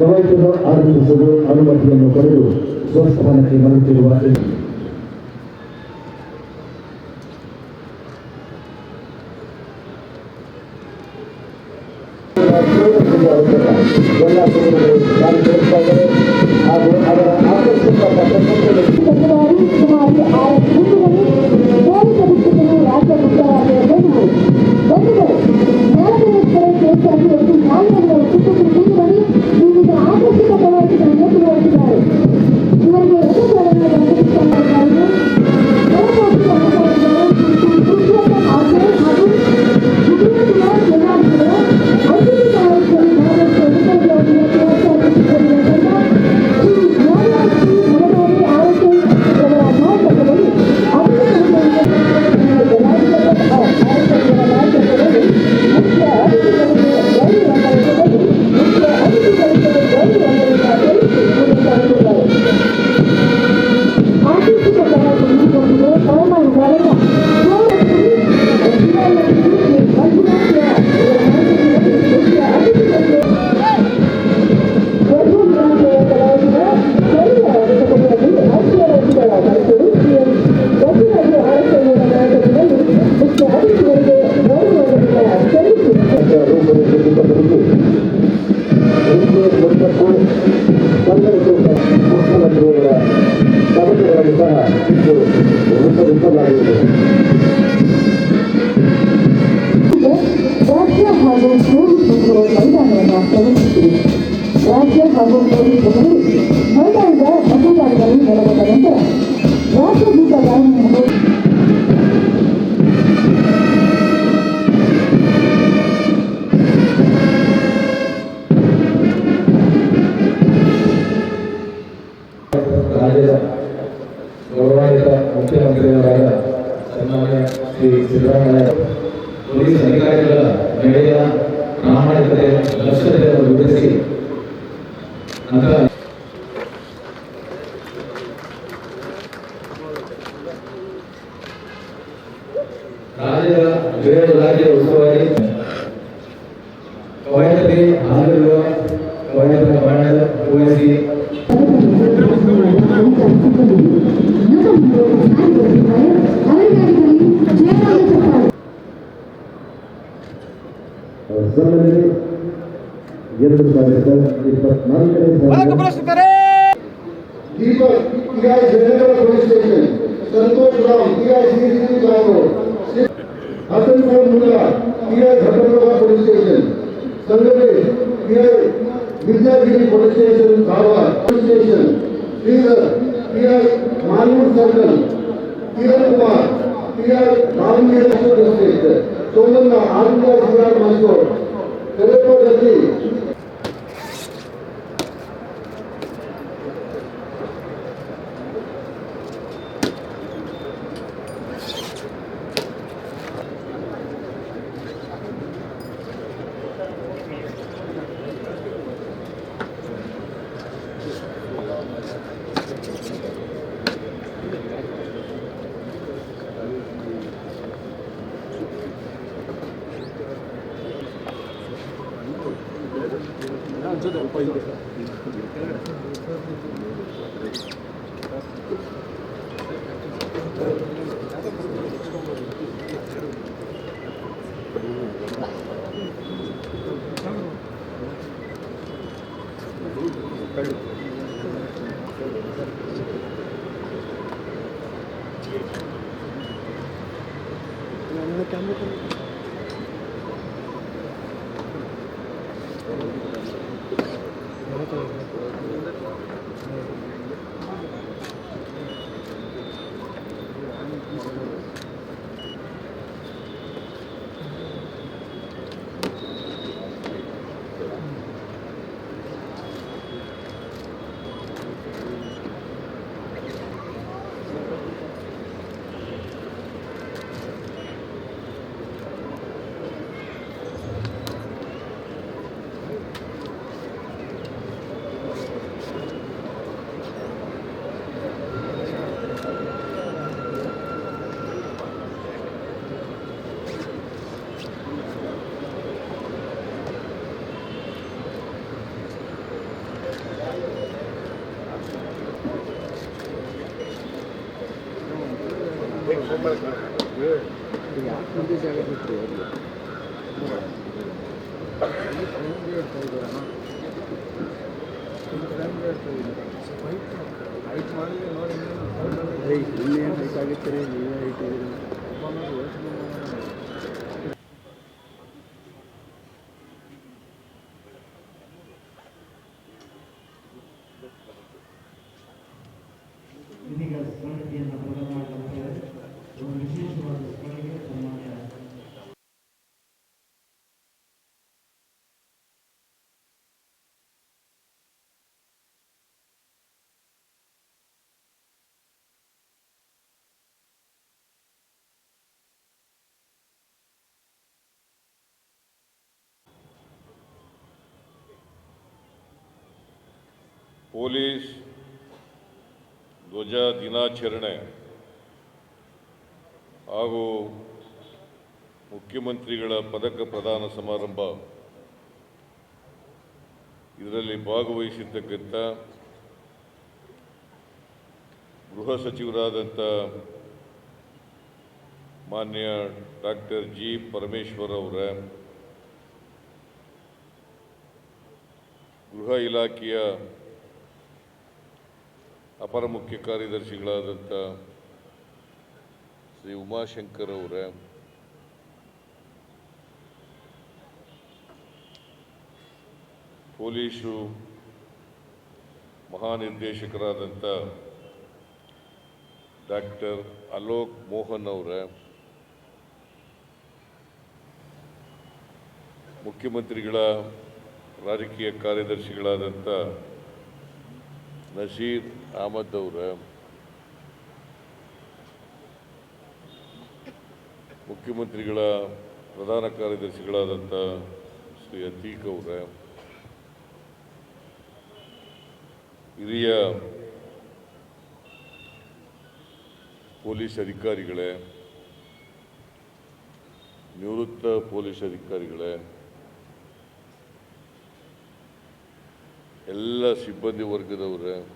ಕವಾಯತನ್ನು ಆರಂಭಿಸಲು ಅನುಮತಿಯನ್ನು ಪಡೆದು ಸ್ವಸ್ಥಾನಕ್ಕೆ ಬರುತ್ತಿರುವ స్టేషన్ కావాలి. Station. Sridhar TR Manur circle Kiran Kumar TR Ramagiri station. Somanna Andhra జిల్లా మనసు తెలుగు ちょっと Kamu. ಐದು ಮಾಡಿ ನೋಡಿ ಐದು ಐಟಾಗಿರ್ತೀರಿ ನೀವೇ ಐಟಿದ್ದೀರಿ ಪೊಲೀಸ್ ಧ್ವಜ ದಿನಾಚರಣೆ ಹಾಗೂ ಮುಖ್ಯಮಂತ್ರಿಗಳ ಪದಕ ಪ್ರದಾನ ಸಮಾರಂಭ ಇದರಲ್ಲಿ ಭಾಗವಹಿಸಿರ್ತಕ್ಕಂಥ ಗೃಹ ಸಚಿವರಾದಂಥ ಮಾನ್ಯ ಡಾಕ್ಟರ್ ಜಿ ಪರಮೇಶ್ವರ್ ಅವರ, ಗೃಹ ಇಲಾಖೆಯ ಅಪರ ಮುಖ್ಯ ಕಾರ್ಯದರ್ಶಿಗಳಾದಂಥ ಶ್ರೀ ಉಮಾಶಂಕರ್ ಅವರ, ಪೊಲೀಸು ಮಹಾನಿರ್ದೇಶಕರಾದಂಥ ಡಾಕ್ಟರ್ ಅಲೋಕ್ ಮೋಹನ್ ಅವರ, ಮುಖ್ಯಮಂತ್ರಿಗಳ ರಾಜಕೀಯ ಕಾರ್ಯದರ್ಶಿಗಳಾದಂಥ ನಸೀರ್ ಅಹಮದ್ ಅವರ. ಮುಖ್ಯಮಂತ್ರಿಗಳ ಪ್ರಧಾನ ಕಾರ್ಯದರ್ಶಿಗಳಾದಂಥ ಶ್ರೀ ಅತೀಕ್ ಅವರ. ಹಿರಿಯ ಪೊಲೀಸ್ ಅಧಿಕಾರಿಗಳೇ, ನಿವೃತ್ತ ಪೊಲೀಸ್ ಅಧಿಕಾರಿಗಳೇ ಎಲ್ಲ ಸಿಬ್ಬಂದಿ ವರ್ಗದವರೇ.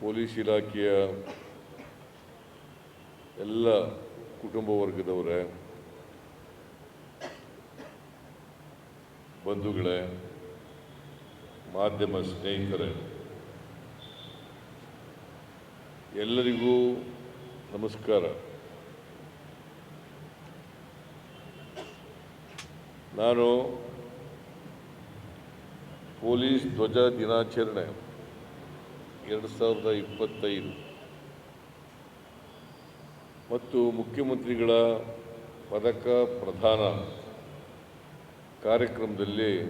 ಪೊಲೀಸ್ ಇಲಾಖೆಯ ಎಲ್ಲ ಕುಟುಂಬ ವರ್ಗದವರೇ. ಬಂಧುಗಳೇ ಮಾಧ್ಯಮ ಸ್ನೇಹಿತರೇ. ಎಲ್ಲರಿಗೂ ನಮಸ್ಕಾರ. ನಾನು ಪೊಲೀಸ್ ಧ್ವಜ ದಿನಾಚರಣೆ ಎರಡು ಸಾವಿರದ ಇಪ್ಪತ್ತೈದು. ಮತ್ತು ಮುಖ್ಯಮಂತ್ರಿಗಳ ಪದಕ ಪ್ರದಾನ ಕಾರ್ಯಕ್ರಮದಲ್ಲಿ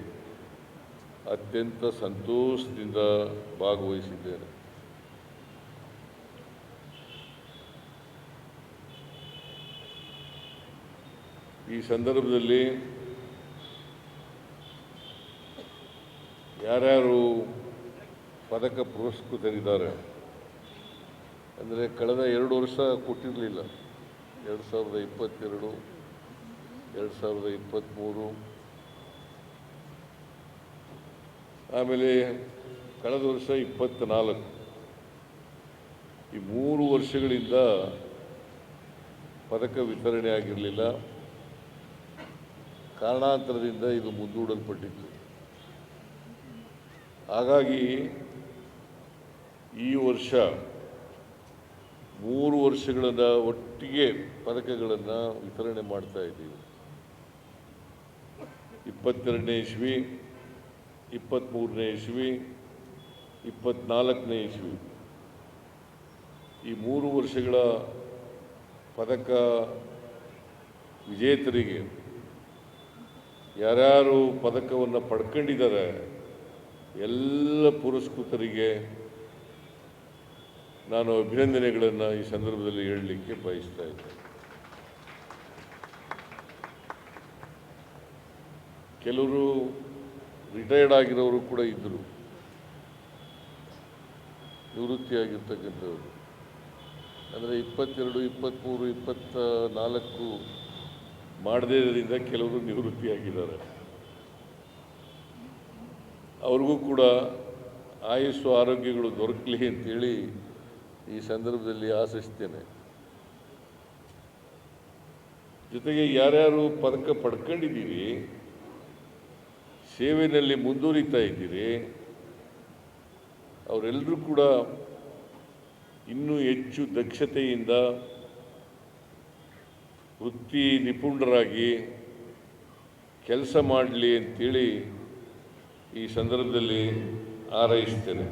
ಅತ್ಯಂತ ಸಂತೋಷದಿಂದ ಭಾಗವಹಿಸಿದ್ದೇನೆ. ಈ ಸಂದರ್ಭದಲ್ಲಿ ಯಾರ್ಯಾರು ಪದಕ ಪುರಸ್ಕೃತರಿದ್ದಾರೆ ಅಂದರೆ ಕಳೆದ ಎರಡು ವರ್ಷ ಕೊಟ್ಟಿರಲಿಲ್ಲ. ಎರಡು ಸಾವಿರದ ಇಪ್ಪತ್ತೆರಡು, ಎರಡು ಸಾವಿರದ ಇಪ್ಪತ್ತ್ಮೂರು. ಆಮೇಲೆ ಕಳೆದ ವರ್ಷ ಇಪ್ಪತ್ತ್ನಾಲ್ಕು. ಈ ಮೂರು ವರ್ಷಗಳಿಂದ ಪದಕ ವಿತರಣೆ ಆಗಿರಲಿಲ್ಲ. ಕಾರಣಾಂತರದಿಂದ ಇದು ಮುಂದೂಡಲ್ಪಟ್ಟಿತ್ತು. ಹಾಗಾಗಿ ಈ ವರ್ಷ ಮೂರು ವರ್ಷಗಳನ್ನ ಒಟ್ಟಿಗೆ ಪದಕಗಳನ್ನು ವಿತರಣೆ ಮಾಡ್ತಾ ಇದ್ದೀವಿ. ಇಪ್ಪತ್ತೆರಡನೇ ಇಸ್ವಿ ಇಪ್ಪತ್ತ್ಮೂರನೇ ಇಸ್ವಿ ಇಪ್ಪತ್ತ್ನಾಲ್ಕನೇ ಇಸ್ವಿ. ಈ ಮೂರು ವರ್ಷಗಳ ಪದಕ ವಿಜೇತರಿಗೆ ಯಾರ್ಯಾರು ಪದಕವನ್ನು ಪಡ್ಕೊಂಡಿದ್ದಾರೆ ಎಲ್ಲ ಪುರಸ್ಕೃತರಿಗೆ ನಾನು ಅಭಿನಂದನೆಗಳನ್ನು ಈ ಸಂದರ್ಭದಲ್ಲಿ ಹೇಳಲಿಕ್ಕೆ ಬಯಸ್ತಾ ಇದ್ದೇನೆ ಕೆಲವರು ರಿಟೈರ್ಡ್ ಆಗಿರೋರು ಕೂಡ ಇದ್ದರು ನಿವೃತ್ತಿಯಾಗಿರ್ತಕ್ಕಂಥವ್ರು. ಅಂದರೆ ಇಪ್ಪತ್ತೆರಡು ಇಪ್ಪತ್ತ್ಮೂರು ಇಪ್ಪತ್ತ ನಾಲ್ಕು ಮಾಡದೇ ಇರೋದ್ರಿಂದ ಕೆಲವರು ನಿವೃತ್ತಿಯಾಗಿದ್ದಾರೆ. ಅವ್ರಿಗೂ ಕೂಡ ಆಯುಸ್ಸು, ಆರೋಗ್ಯಗಳು ದೊರಕಲಿ ಅಂತೇಳಿ ಈ ಸಂದರ್ಭದಲ್ಲಿ ಆಶಿಸ್ತೇನೆ. ಜೊತೆಗೆ ಯಾರ್ಯಾರು ಪದಕ ಪಡ್ಕೊಂಡಿದ್ದೀರಿ ಸೇವೆಯಲ್ಲಿ ಮುಂದುವರಿತಾ ಇದ್ದೀರಿ, ಅವರೆಲ್ಲರೂ ಕೂಡ ಇನ್ನೂ ಹೆಚ್ಚು ದಕ್ಷತೆಯಿಂದ ವೃತ್ತಿ ನಿಪುಣರಾಗಿ ಕೆಲಸ ಮಾಡಲಿ ಅಂತೇಳಿ ಈ ಸಂದರ್ಭದಲ್ಲಿ ಹಾರೈಸ್ತೇನೆ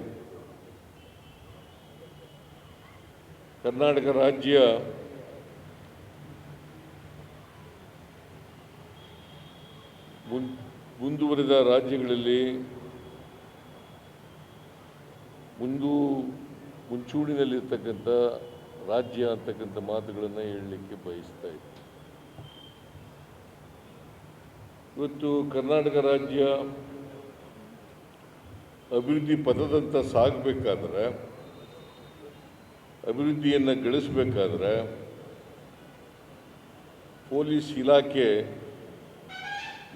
ಕರ್ನಾಟಕ ರಾಜ್ಯ ಮುಂದುವರಿದ ರಾಜ್ಯಗಳಲ್ಲಿ ಮುಂದು, ಮುಂಚೂಣಿನಲ್ಲಿರ್ತಕ್ಕಂಥ ರಾಜ್ಯ ಅಂತಕ್ಕಂಥ ಮಾತುಗಳನ್ನು ಹೇಳಲಿಕ್ಕೆ ಬಯಸ್ತಾ ಇತ್ತು ಇವತ್ತು ಕರ್ನಾಟಕ ರಾಜ್ಯ ಅಭಿವೃದ್ಧಿ ಪದದಂತ ಸಾಗಬೇಕಾದ್ರೆ, ಅಭಿವೃದ್ಧಿಯನ್ನು ಗಳಿಸಬೇಕಾದ್ರೆ ಪೊಲೀಸ್ ಇಲಾಖೆ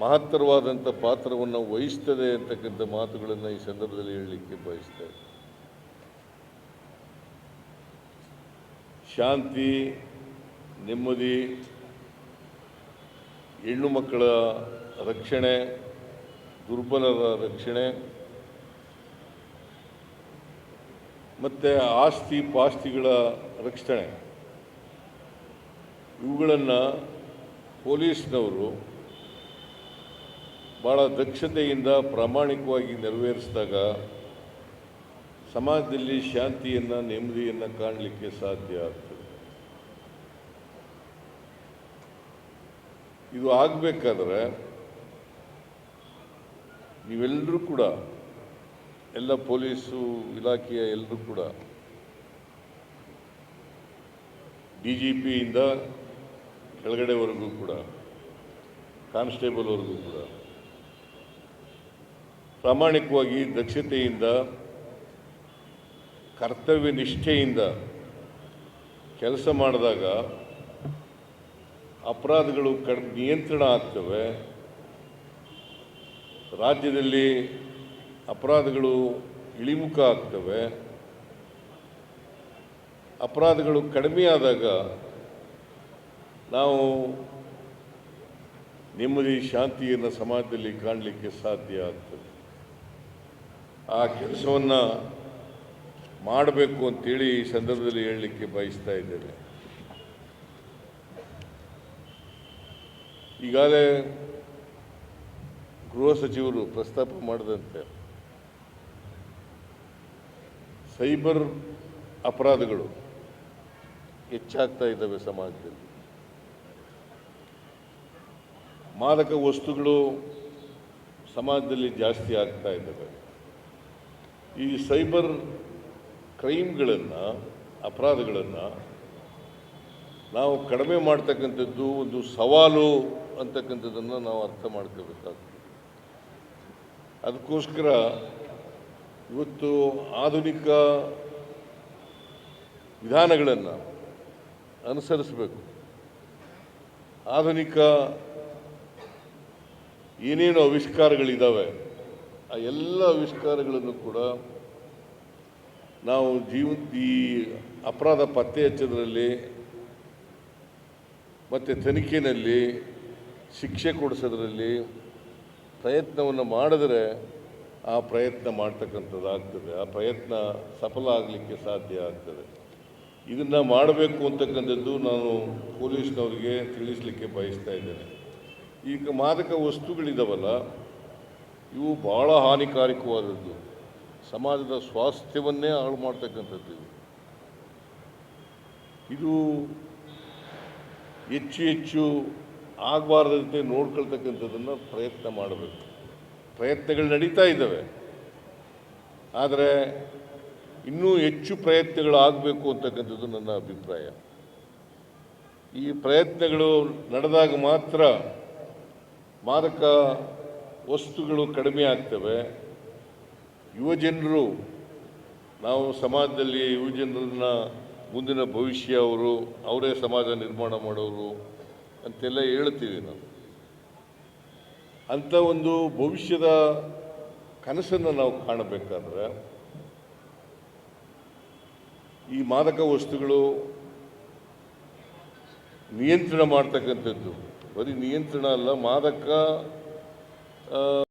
ಮಹತ್ತರವಾದಂಥ ಪಾತ್ರವನ್ನು ವಹಿಸ್ತದೆ ಅಂತಕ್ಕಂಥ ಮಾತುಗಳನ್ನು ಈ ಸಂದರ್ಭದಲ್ಲಿ ಹೇಳಲಿಕ್ಕೆ ಬಯಸ್ತೇವೆ ಶಾಂತಿ, ನೆಮ್ಮದಿ, ಹೆಣ್ಣು ಮಕ್ಕಳ ರಕ್ಷಣೆ, ದುರ್ಬಲರ ರಕ್ಷಣೆ ಮತ್ತು ಆಸ್ತಿ ಪಾಸ್ತಿಗಳ ರಕ್ಷಣೆ. ಇವುಗಳನ್ನು ಪೊಲೀಸ್ನವರು ಭಾಳ ದಕ್ಷತೆಯಿಂದ ಪ್ರಾಮಾಣಿಕವಾಗಿ ನೆರವೇರಿಸಿದಾಗ ಸಮಾಜದಲ್ಲಿ ಶಾಂತಿಯನ್ನು, ನೆಮ್ಮದಿಯನ್ನು ಕಾಣಲಿಕ್ಕೆ ಸಾಧ್ಯ ಆಗ್ತದೆ. ಇದು ಆಗಬೇಕಾದ್ರೆ ನೀವೆಲ್ಲರೂ ಕೂಡ ಎಲ್ಲ ಪೊಲೀಸು ಇಲಾಖೆಯ ಎಲ್ಲರೂ ಕೂಡ ಡಿ ಜಿ ಪಿಯಿಂದ ಕೆಳಗಡೆವರೆಗೂ ಕೂಡ, ಕಾನ್ಸ್ಟೇಬಲ್ವರೆಗೂ ಕೂಡ, ಪ್ರಾಮಾಣಿಕವಾಗಿ ದಕ್ಷತೆಯಿಂದ, ಕರ್ತವ್ಯ ನಿಷ್ಠೆಯಿಂದ ಕೆಲಸ ಮಾಡಿದಾಗ ಅಪರಾಧಗಳು ಕಡ್ ನಿಯಂತ್ರಣ ಆಗ್ತವೆ. ರಾಜ್ಯದಲ್ಲಿ ಅಪರಾಧಗಳು ಇಳಿಮುಖ ಆಗ್ತವೆ. ಅಪರಾಧಗಳು ಕಡಿಮೆಯಾದಾಗ ನಾವು ನೆಮ್ಮದಿ, ಶಾಂತಿಯನ್ನು ಸಮಾಜದಲ್ಲಿ ಕಾಣಲಿಕ್ಕೆ ಸಾಧ್ಯ ಆಗ್ತದೆ. ಆ ಕೆಲಸವನ್ನು ಮಾಡಬೇಕು ಅಂತೇಳಿ ಈ ಸಂದರ್ಭದಲ್ಲಿ ಹೇಳಲಿಕ್ಕೆ ಬಯಸ್ತಾ ಇದ್ದೇನೆ. ಈಗಾಗಲೇ ಗೃಹ ಸಚಿವರು ಪ್ರಸ್ತಾಪ ಮಾಡಿದಂತೆ ಸೈಬರ್ ಅಪರಾಧಗಳು ಹೆಚ್ಚಾಗ್ತಾ ಇದ್ದಾವೆ ಸಮಾಜದಲ್ಲಿ. ಮಾದಕ ವಸ್ತುಗಳು ಸಮಾಜದಲ್ಲಿ ಜಾಸ್ತಿ ಆಗ್ತಾ ಇದ್ದಾವೆ. ಈ ಸೈಬರ್ ಕ್ರೈಮ್ಗಳನ್ನು, ಅಪರಾಧಗಳನ್ನು ನಾವು ಕಡಿಮೆ ಮಾಡ್ತಕ್ಕಂಥದ್ದು ಒಂದು ಸವಾಲು ಅಂತಕ್ಕಂಥದ್ದನ್ನು ನಾವು ಅರ್ಥ ಮಾಡ್ಕೋಬೇಕಾಗ್ತದೆ. ಅದಕ್ಕೋಸ್ಕರ ಇವತ್ತು ಆಧುನಿಕ ವಿಧಾನಗಳನ್ನು ಅನುಸರಿಸಬೇಕು. ಆಧುನಿಕ ಏನೇನು ಆವಿಷ್ಕಾರಗಳಿದ್ದಾವೆ ಆ ಎಲ್ಲ ಆವಿಷ್ಕಾರಗಳನ್ನು ಕೂಡ ನಾವು ಜೀವ ಈ ಅಪರಾಧ ಪತ್ತೆ ಹಚ್ಚೋದ್ರಲ್ಲಿ ಮತ್ತು ತನಿಖೆಯಲ್ಲಿ ಶಿಕ್ಷೆ ಕೊಡಿಸೋದ್ರಲ್ಲಿ ಪ್ರಯತ್ನವನ್ನು ಮಾಡಿದ್ರೆ ಆ ಪ್ರಯತ್ನ ಮಾಡ್ತಕ್ಕಂಥದ್ದು ಆಗ್ತದೆ. ಆ ಪ್ರಯತ್ನ ಸಫಲ ಆಗಲಿಕ್ಕೆ ಸಾಧ್ಯ ಆಗ್ತದೆ. ಇದನ್ನು ಮಾಡಬೇಕು ಅಂತಕ್ಕಂಥದ್ದು ನಾನು ಪೊಲೀಸ್ನವರಿಗೆ ತಿಳಿಸಲಿಕ್ಕೆ ಬಯಸ್ತಾ ಇದ್ದೇನೆ. ಈಗ ಮಾದಕ ವಸ್ತುಗಳಿದಾವಲ್ಲ, ಇವು ಭಾಳ ಹಾನಿಕಾರಕವಾದದ್ದು. ಸಮಾಜದ ಸ್ವಾಸ್ಥ್ಯವನ್ನೇ ಹಾಳು ಮಾಡ್ತಕ್ಕಂಥದ್ದು ಇದು. ಹೆಚ್ಚು ಹೆಚ್ಚು ಆಗಬಾರ್ದಂತೆ ನೋಡ್ಕೊಳ್ತಕ್ಕಂಥದ್ದನ್ನು ಪ್ರಯತ್ನ ಮಾಡಬೇಕು. ಪ್ರಯತ್ನಗಳು ನಡೀತಾ ಇದ್ದಾವೆ. ಆದರೆ ಇನ್ನೂ ಹೆಚ್ಚು ಪ್ರಯತ್ನಗಳು ಆಗಬೇಕು ಅಂತಕ್ಕಂಥದ್ದು ನನ್ನ ಅಭಿಪ್ರಾಯ. ಈ ಪ್ರಯತ್ನಗಳು ನಡೆದಾಗ ಮಾತ್ರ ಮಾದಕ ವಸ್ತುಗಳು ಕಡಿಮೆ ಆಗ್ತವೆ. ಯುವಜನರು ನಾವು ಸಮಾಜದಲ್ಲಿ ಯುವಜನರನ್ನ ಮುಂದಿನ ಭವಿಷ್ಯ ಅವರು, ಅವರೇ ಸಮಾಜ ನಿರ್ಮಾಣ ಮಾಡೋರು ಅಂತೆಲ್ಲ ಹೇಳ್ತೀವಿ ನಾವು. ಅಂಥ ಒಂದು ಭವಿಷ್ಯದ ಕನಸನ್ನು ನಾವು ಕಾಣಬೇಕಾದ್ರೆ ಈ ಮಾದಕ ವಸ್ತುಗಳು ನಿಯಂತ್ರಣ ಮಾಡ್ತಕ್ಕಂಥದ್ದು. ಬರೀ ನಿಯಂತ್ರಣ ಅಲ್ಲ, ಮಾದಕ